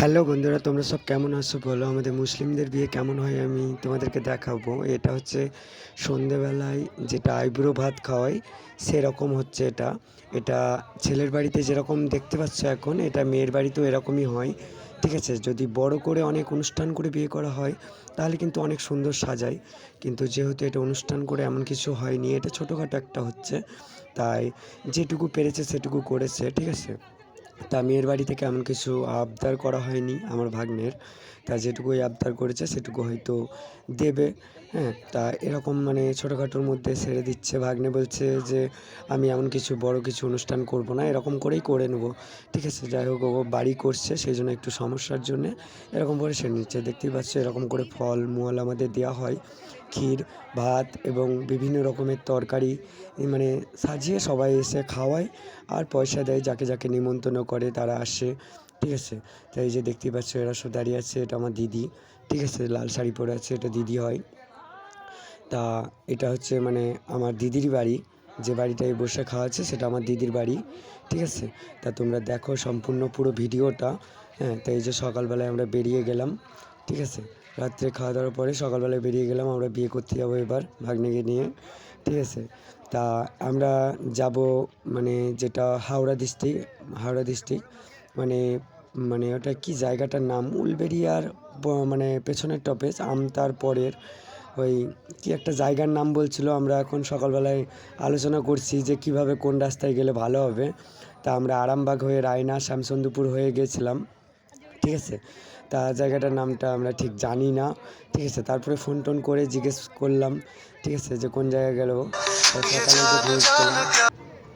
Hello বন্ধুরা, তোমরা সব কেমন আছো বলো? আমাদের মুসলিমদের বিয়ে কেমন হয় আমি তোমাদেরকে দেখাবো। এটা হচ্ছে সন্ধেবেলায় যেটা আইব্রো ভাত খাওয়াই, সেরকম হচ্ছে এটা। এটা ছেলের বাড়িতে যেরকম দেখতে পাচ্ছ এখন, এটা মেয়ের বাড়িতেও এরকমই হয়। ঠিক আছে, যদি বড় করে অনেক অনুষ্ঠান করে বিয়ে করা হয়, তাহলে কিন্তু অনেক সুন্দর সাজায়। কিন্তু যেহেতু এটা অনুষ্ঠান করে এমন কিছু হয়নি, এটা ছোটোখাটো একটা হচ্ছে। তাই যেটুকু পেরেছে সেটুকু করেছে, ঠিক আছে? তা মেয়ের বাড়ি থেকে এমন কিছু আবদার করা হয়নি আমার ভাগ্নের। তা যেটুকুই আবদার করেছে সেটুকু হয়তো দেবে হ্যাঁ? তা এরকম মানে ছোটোখাটোর মধ্যে সেরে দিচ্ছে। ভাগ্নে বলছে যে, আমি এমন কিছু বড় কিছু অনুষ্ঠান করব না, এরকম করেই করে নেব। ঠিক আছে, যাই হোক, ও বাড়ি করছে, সেই জন্য একটু সমস্যার জন্যে এরকম করে সেরে নিচ্ছে দেখতেই পাচ্ছ, এরকম করে ফল মূল আমাদের দেওয়া হয়। ক্ষীর, ভাত এবং বিভিন্ন রকমের তরকারি মানে সাজিয়ে সবাই এসে খাওয়ায় আর পয়সা দেয় যাকে যাকে নিমন্ত্রণ করে তারা আসে, ঠিক আছে? তাই যে দেখতেই পাচ্ছ এরা সব দাঁড়িয়ে আছে, এটা আমার দিদি, ঠিক আছে? লাল শাড়ি পরে আছে, এটা দিদি হয়। তা এটা হচ্ছে মানে আমার দিদির বাড়ি, যে বাড়িটায় বসে খাওয়া আছে সেটা আমার দিদির বাড়ি, ঠিক আছে? তা তোমরা দেখো সম্পূর্ণ পুরো ভিডিওটা হ্যাঁ? তাই যে সকালবেলায় আমরা বেরিয়ে গেলাম, ঠিক আছে? রাত্রে খাওয়া দাওয়ার পরে সকালবেলায় বেরিয়ে গেলাম, আমরা বিয়ে করতে যাব এবার ভাগ্নেকে নিয়ে, ঠিক আছে? তা আমরা যাব মানে যেটা হাওড়া ডিস্ট্রিক্ট হাওড়া ডিস্ট্রিক্ট মানে মানে ওটা কি জায়গাটার নাম? উলবেরিয়ার মানে পেছনের টপেজ আমতার পরের ওই কি একটা জায়গার নাম বলছিল, আমরা এখন সকালবেলায় আলোচনা করছি যে কীভাবে কোন রাস্তায় গেলে ভালো হবে। তা আমরা আরামবাগ হয়ে রায়না শ্যামসন্দুপুর হয়ে গেছিলাম। ঠিক আছে? তা জায়গাটার নামটা আমরা ঠিক জানি না, ঠিক আছে? তারপরে ফোন টোন করে জিজ্ঞেস করলাম, ঠিক আছে, যে কোন জায়গায় গেল?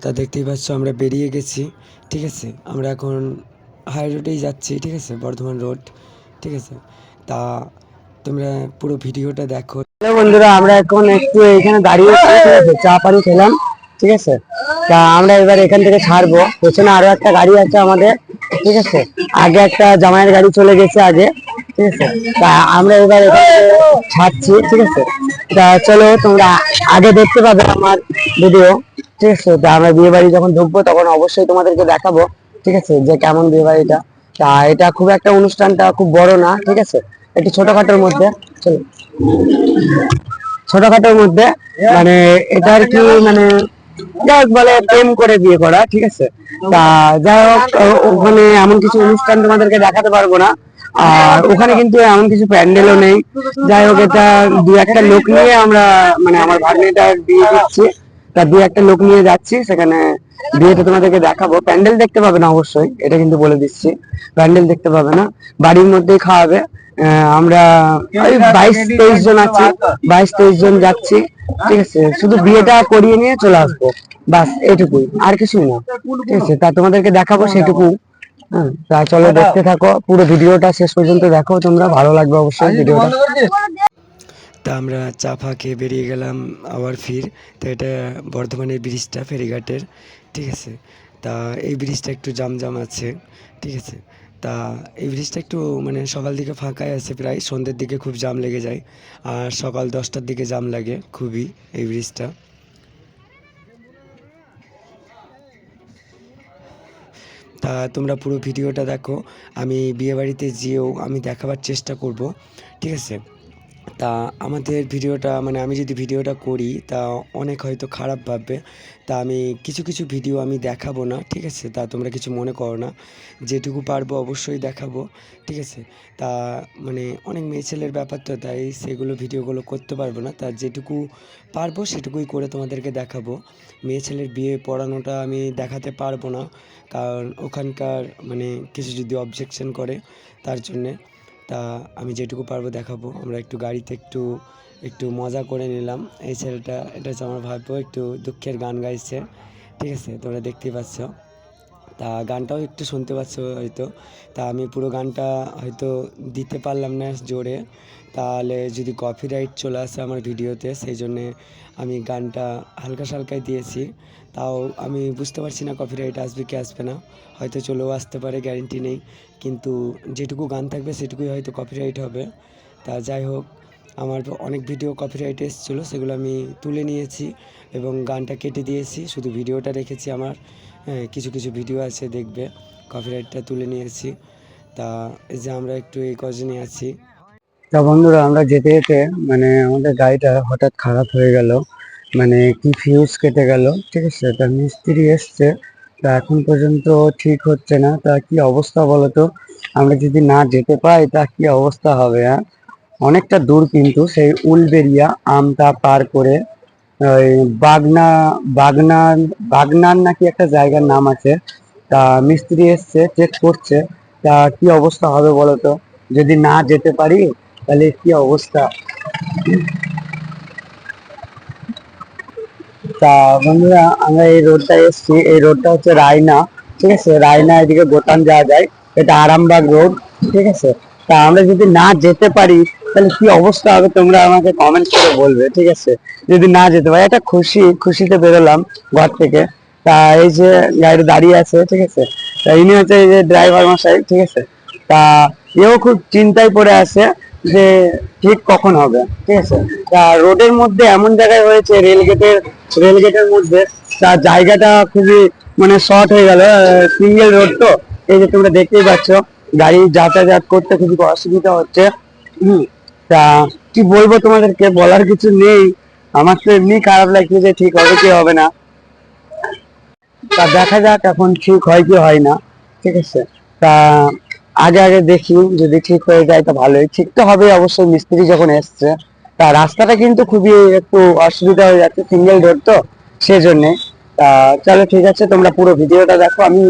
তা দেখতেই পাচ্ছ আমরা বেরিয়ে গেছি, ঠিক আছে? আমরা এখন হাই রোডেই যাচ্ছি, ঠিক আছে? বর্ধমান রোড ঠিক আছে? তা তোমরা পুরো ভিডিওটা দেখো। বন্ধুরা, আমরা এখন একটু এখানে দাঁড়িয়ে চা পানি খেলাম, ঠিক আছে? তা আমরা এবার এখান থেকে ছাড়বো। পেছনে আরও একটা গাড়ি আছে আমাদের। ঠিক আছে? আগে একটা জামাইয়ের গাড়ি চলে গেছে আগে, ঠিক আছে? তা আমরা এবার ছাড়ছি, ঠিক আছে? তা চলো, তোমরা আগে দেখতে পাবে আমার ভিডিও ঠিক আছে? তা আমরা বিয়ে বাড়ি যখন ঢুকবো, তখন অবশ্যই তোমাদেরকে দেখাবো, ঠিক আছে? যে কেমন বিয়ে বাড়িটা তা এটা খুব একটা অনুষ্ঠানটা খুব বড় না, ঠিক আছে? একটু ছোটখাটোর মধ্যে, চলো। ছোটখাটোর মধ্যে মানে এটা আর কি মানে যাই বলে, প্রেম করে বিয়ে করা, ঠিক আছে? তা যাই হোক, ওখানে এমন কিছু অনুষ্ঠান তোমাদেরকে দেখাতে পারব না। আর ওখানে কিন্তু এমন কিছু প্যান্ডেলও নেই। যাই হোক, এটা দু একটা লোক নিয়ে আমরা মানে আমার ভাগ্নেটা বিয়ে দিচ্ছি। তা দু একটা লোক নিয়ে যাচ্ছি, সেখানে বিয়েটা তোমাদেরকে দেখাবো। প্যান্ডেল দেখতে পাবে না অবশ্যই, এটা কিন্তু বলে দিচ্ছি। প্যান্ডেল দেখতে পাবে না। বাড়ির মধ্যেই খাওয়াবে। আমরা ওই বাইশ তেইশ জন আছি বাইশ তেইশ জন যাচ্ছি ঠিক আছে? শুধু বিয়েটা করিয়ে নিয়ে চলে আসব। বাস এইটুকুই। আর কিছু না। ঠিক আছে? তা তোমাদেরকে দেখাবো সেটুকু হ্যাঁ তা চলো দেখতে থাকো। পুরো ভিডিওটা শেষ পর্যন্ত দেখো। তোমরা ভালো লাগবে অবশ্যই ভিডিওটা। তা আমরা চা ফা খেয়ে বেরিয়ে গেলাম আবার ফির। তো এটা বর্ধমানের ব্রিজটা ফেরিঘাটের। ঠিক আছে? তা এই ব্রিজটা একটু জামজাম আছে, ঠিক আছে? তা এই ব্রিজটা একটু মানে সকাল দিকে ফাঁকাই আছে প্রায়, সন্ধ্যের দিকে খুব জাম লেগে যায়, আর সকাল দশটার দিকে জাম লাগে খুবই এই ব্রিজটা তা তোমরা পুরো ভিডিওটা দেখো, আমি বিয়েবাড়িতে যেয়েও আমি দেখাবার চেষ্টা করব, ঠিক আছে? তা আমাদের ভিডিওটা মানে আমি যদি ভিডিওটা করি, তা অনেক হয়তো খারাপ ভাববে। তা আমি কিছু কিছু ভিডিও আমি দেখাবো না, ঠিক আছে? তা তোমরা কিছু মনে করো না। যেটুকু পারব অবশ্যই দেখাবো, ঠিক আছে? তা মানে অনেক মেয়ে ছেলের ব্যাপার তো, তাই সেগুলো ভিডিওগুলো করতে পারব না। তা যেটুকু পারব সেটুকুই করে তোমাদেরকে দেখাবো। মেয়ে ছেলের বিয়ে পড়ানোটা আমি দেখাতে পারব না, কারণ ওখানকার মানে কিছু যদি অবজেকশন করে তার জন্যে। তা আমি যেটুকু পারব দেখাবো। আমরা একটু গাড়িতে একটু একটু মজা করে নিলাম। এই ছেলেটা, এটা হচ্ছে আমার ভাববো একটু দুঃখের গান গাইছে। ঠিক আছে, তোমরা দেখতেই পাচ্ছ। তা গানটাও একটু শুনতে পাচ্ছ হয়তো। তা আমি পুরো গানটা হয়তো দিতে পারলাম না জোরে। তাহলে যদি কপিরাইট চলে আসে আমার ভিডিওতে, সেই জন্যে আমি গানটা হালকা সালকাই দিয়েছি। তাও আমি বুঝতে পারছি না কপিরাইট আসবে কি আসবে না। হয়তো চলেও আসতে পারে গ্যারেন্টি নেই। কিন্তু যেটুকু গান থাকবে সেটুকুই হয়তো কপিরাইট হবে। তা যাই হোক, আমার অনেক ভিডিও কপিরাইট এসেছিল, সেগুলো আমি তুলে নিয়েছি এবং গানটা কেটে দিয়েছি। শুধু ভিডিওটা রেখেছি আমার হ্যাঁ কিছু কিছু ভিডিও আছে, দেখবে কপিরাইটটা তুলে নিয়েছি। তা এই যে আমরা একটু এই কজনই আছি। তা বন্ধুরা, আমরা যেতে যেতে মানে আমাদের গাড়িটা হঠাৎ খারাপ হয়ে গেল মানে কি ফিউজ কেটে গেল, ঠিক আছে? তা মিস্ত্রি এসছে তা এখন পর্যন্ত ঠিক হচ্ছে না। তা কি অবস্থা বলো তো আমরা যদি না যেতে পাই, তা কি অবস্থা হবে হ্যাঁ? অনেকটা দূর কিন্তু সেই উলবেরিয়া আমটা পার করে ওই বাগনা বাগনান বাগনান নাকি একটা জায়গার নাম আছে। তা মিস্ত্রি এসছে চেক করছে। তা কি অবস্থা হবে বলো তো যদি না যেতে পারি, তাহলে কি অবস্থা? তা বন্ধুরা, আমরা এই রোডটা এসেছি। এই রোডটা হচ্ছে রায়না, ঠিক আছে? রায়না এদিকে বোতাম যাওয়া যায়। এটা আরামবাগ রোড, ঠিক আছে? তা আমরা যদি না যেতে পারি, তাহলে কি অবস্থা হবে তোমরা আমাকে কমেন্ট করে বলবে, ঠিক আছে? যদি না যেতে পারি, একটা খুশি, খুশিতে বেরোলাম ঘর থেকে। তা এই যে গাড়ি দাঁড়িয়ে আছে, ঠিক আছে? তা ইনি হচ্ছে এই যে ড্রাইভার মশাই, ঠিক আছে? তা এও খুব চিন্তায় পড়ে আছে। যে ঠিক কখন হবে? ঠিক আছে? তা রোডের মধ্যে এমন জায়গায় হয়েছে রেল গেটের রেল গেটের মধ্যে, তা জায়গাটা খুবই মানে শর্ট হয়ে গেল সিঙ্গেল রোড তো। এই যে তোমরা দেখতেই পাচ্ছ, গাড়ি যাতায়াত করতে খুবই অসুবিধা হচ্ছে। হুম, তা কি বলব তোমাদেরকে, বলার কিছু নেই। আমার তো এমনি খারাপ লাগছে যে ঠিক হবে কি হবে না। তা দেখা যাক এখন ঠিক হয় কি হয় না। ঠিক আছে? তা আগে আগে দেখি যদি ঠিক হয়ে যায় তো ভালোই। ঠিক তো হবে অবশ্যই মিস্ত্রি যখন এসছে, তা রাস্তাটা কিন্তু খুবই একটু অসুবিধা হয়ে যাচ্ছে সিঙ্গেল রোড তো, সেজন্যে। তা চলো, ঠিক আছে, তোমরা পুরো ভিডিওটা দেখো। আমি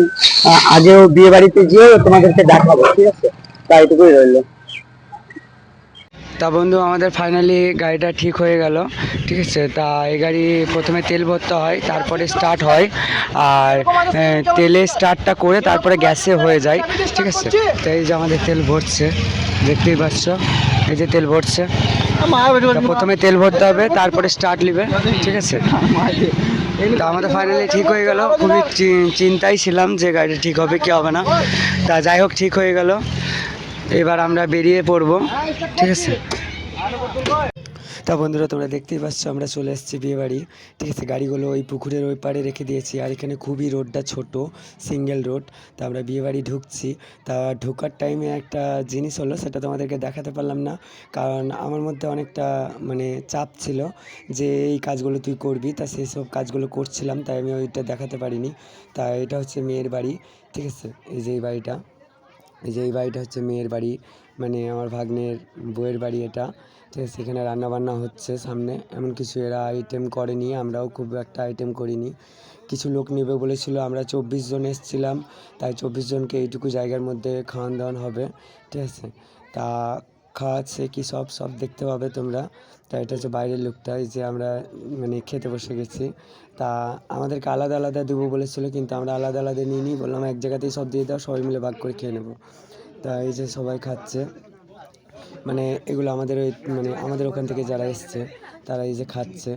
আগেও বিয়ে বাড়িতে গিয়ে তোমাদেরকে দেখাবো, ঠিক আছে? তাই এটুকুই রইল। তা বন্ধু, আমাদের ফাইনালি গাড়িটা ঠিক হয়ে গেল, ঠিক আছে? তা এই গাড়ি প্রথমে তেল ভরতে হয়, তারপরে স্টার্ট হয়, আর তেলে স্টার্টটা করে তারপরে গ্যাসে হয়ে যায়, ঠিক আছে? তো এই যে আমাদের তেল ভরছে, দেখতেই পাচ্ছ? এই যে তেল ভরছে প্রথমে তেল ভরতে হবে, তারপরে স্টার্ট নিবে, ঠিক আছে? তা আমাদের ফাইনালি ঠিক হয়ে গেল, খুবই চিন্তায় ছিলাম যে গাড়ি ঠিক হবে কি হবে না। তা যাই হোক, ঠিক হয়ে গেল। এবার আমরা বেরিয়ে পড়ব। ঠিক আছে? তা বন্ধুরা, তোমরা দেখতেই পাচ্ছ, আমরা চলে এসেছি বিয়ে বাড়ি ঠিক আছে, গাড়িগুলো ওই পুকুরের ওই পাড়ে রেখে দিয়েছি, আর এখানে খুবই রোডটা ছোট, সিঙ্গেল রোড। তা আমরা বিয়ে বাড়ি ঢুকছি। তা ঢোকার টাইমে একটা জিনিস হলো, সেটা তোমাদেরকে দেখাতে পারলাম না, কারণ আমার মধ্যে অনেকটা মানে চাপ ছিল যে এই কাজগুলো তুই করবি। তা সেই সব কাজগুলো করছিলাম, তাই আমি ওইটা দেখাতে পারিনি। তা এটা হচ্ছে মেয়ের বাড়ি। ঠিক আছে, এই যে এই বাড়িটা। এই যে এই বাড়িটা হচ্ছে মেয়ের বাড়ি মানে আমার ভাগ্নের বউয়ের বাড়ি এটা। তো সেখানে রান্নাবান্না হচ্ছে সামনে। এমন কিছু এরা আইটেম করেনি, আমরাও খুব একটা আইটেম করিনি। কিছু লোক নেবে বলেছিল, আমরা চব্বিশ জন এসছিলাম। তাই চব্বিশ জনকে এইটুকু জায়গার মধ্যে খাওয়ান দাওয়ান হবে। ঠিক আছে, তা খাওয়াচ্ছে কি, সব সব দেখতে পাবে তোমরা। তা এটা হচ্ছে বাইরের লোকটা, এই যে আমরা মানে খেতে বসে গেছি। তা আমাদেরকে আলাদা আলাদা দেবো বলেছিল, কিন্তু আমরা আলাদা আলাদা নিয়ে নিই, বললাম এক জায়গাতেই সব দিয়ে দাও, সবাই মিলে ভাগ করে খেয়ে নেব। তা এই যে সবাই খাচ্ছে। মানে এগুলো আমাদের ওই মানে আমাদের ওখান থেকে যারা এসছে, তারা এই যে খাচ্ছে।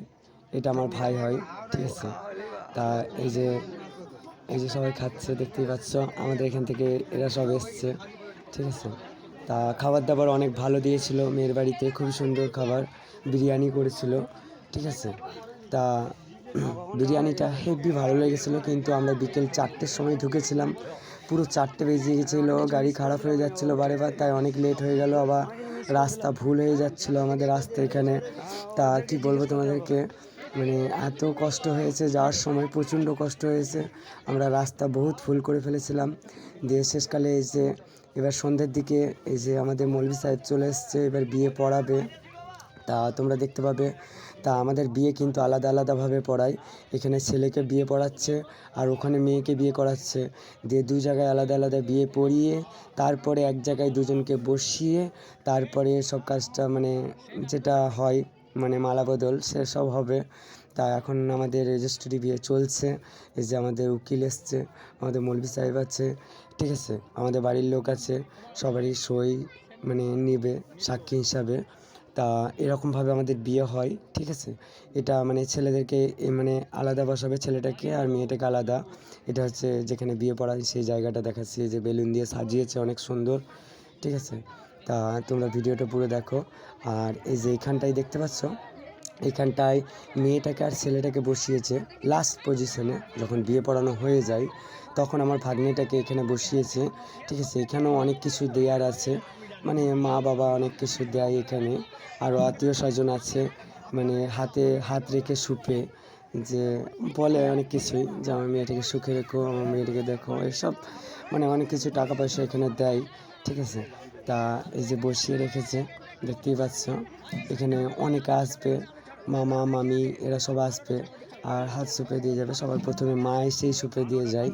এটা আমার ভাই হয়, ঠিক আছে? তা এই যে এই যে সবাই খাচ্ছে, দেখতেই পাচ্ছ, আমাদের এখান থেকে এরা সব এসছে, ঠিক আছে? তা খাবার দাবার অনেক ভালো দিয়েছিল, মেয়ের বাড়িতে খুবই সুন্দর খাবার, বিরিয়ানি করেছিল, ঠিক আছে? তা বিরিয়ানিটা হেভি ভালো লেগেছিলো, কিন্তু আমরা বিকেল চারটের সময় ঢুকেছিলাম, পুরো চারটে বেজে গেছিল, গাড়ি খারাপ হয়ে যাচ্ছিল বারে বার, তাই অনেক লেট হয়ে গেল, আবার রাস্তা ভুল হয়ে যাচ্ছিল আমাদের রাস্তা এখানে। তা কি বলব তোমাদেরকে? মানে এত কষ্ট হয়েছে, যাওয়ার সময় প্রচণ্ড কষ্ট হয়েছে। আমরা রাস্তা বহুত ফুল করে ফেলেছিলাম। দিয়ে শেষকালে এই যে, এবার সন্ধ্যের দিকে এই যে আমাদের মৌলভী সাহেব চলে এসছে, এবার বিয়ে পড়াবে। তা তোমরা দেখতে পাবে, তা আমাদের বিয়ে কিন্তু আলাদা আলাদাভাবে পড়ায়। এখানে ছেলেকে বিয়ে পড়াচ্ছে আর ওখানে মেয়েকে বিয়ে করাচ্ছে। দিয়ে দু জায়গায় আলাদা আলাদা বিয়ে পড়িয়ে, তারপরে এক জায়গায় দুজনকে বসিয়ে, তারপরে সব কাজটা মানে যেটা হয় মানে মালা বদল সেসব হবে। তা এখন আমাদের রেজিস্ট্রি বিয়ে চলছে। এই যে আমাদের উকিল এসছে, আমাদের মৌলভী সাহেব আছে। ঠিক আছে, আমাদের বাড়ির লোক আছে, সবারই সই মানে নেবে, সাক্ষী হিসাবে। তা এরকমভাবে আমাদের বিয়ে হয়, ঠিক আছে? এটা মানে ছেলেদেরকে মানে আলাদা বসাবে ছেলেটাকে আর মেয়েটাকে আলাদা। এটা হচ্ছে যেখানে বিয়ে পড়ায় সেই জায়গাটা দেখাচ্ছি যে বেলুন দিয়ে সাজিয়েছে, অনেক সুন্দর। ঠিক আছে? তা তোমরা ভিডিওটা পুরো দেখো। আর এই যে এখানটায় দেখতে পাচ্ছ, এখানটায় মেয়েটাকে আর ছেলেটাকে বসিয়েছে লাস্ট পজিশনে যখন বিয়ে পড়ানো হয়ে যায়, তখন আমার ভাগ্নিটাকে এখানে বসিয়েছে। ঠিক আছে, এখানেও অনেক কিছু দেয়ার আছে। মানে মা বাবা অনেক কিছু দেয় এখানে। আরও আত্মীয় স্বজন আছে মানে হাতে হাত রেখে সুপে, যে বলে অনেক কিছুই যে আমার মেয়েটাকে সুখে রেখো, আমার মেয়েটাকে দেখো, এসব মানে অনেক কিছু টাকা পয়সা এখানে দেয়। ঠিক আছে তা এই যে বসিয়ে রেখেছে, দেখতেই পাচ্ছ। এখানে অনেকে আসবে, মামা, মামি, এরা সব আসবে আর হাত সুপে দিয়ে যাবে। সবার প্রথমে মা এসেই সুপে দিয়ে যায়।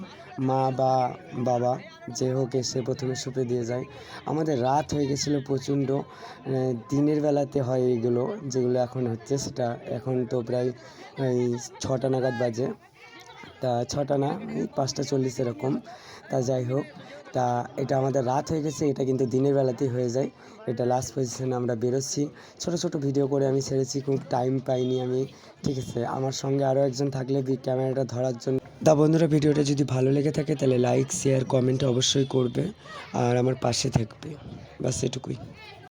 মা বা বাবা যে হোক এসে প্রথমে সুপে দিয়ে যায়। আমাদের রাত হয়ে গেছিল প্রচণ্ড। দিনের বেলাতে হয় এইগুলো যেগুলো এখন হচ্ছে, সেটা এখন তো প্রায় ছটা নাগাদ বাজে। তা ছটা না পাঁচটা চল্লিশ এরকম। তা যাই হোক, তা এটা আমাদের রাত হয়ে গেছে, এটা কিন্তু দিনের বেলাতেই হয়ে যায়। এটা লাস্ট পজিশনে আমরা বেরোচ্ছি। ছোট ছোট ভিডিও করে আমি ছেড়েছি, খুব টাইম পাইনি আমি। ঠিক আছে, আমার সঙ্গে আরও একজন থাকলে ক্যামেরাটা ধরার জন্য। তা বন্ধুরা ভিডিওটা যদি ভালো লেগে থাকে, তাহলে লাইক শেয়ার কমেন্ট অবশ্যই করবে, আর আমার পাশে থাকবে। বাস এটুকুই।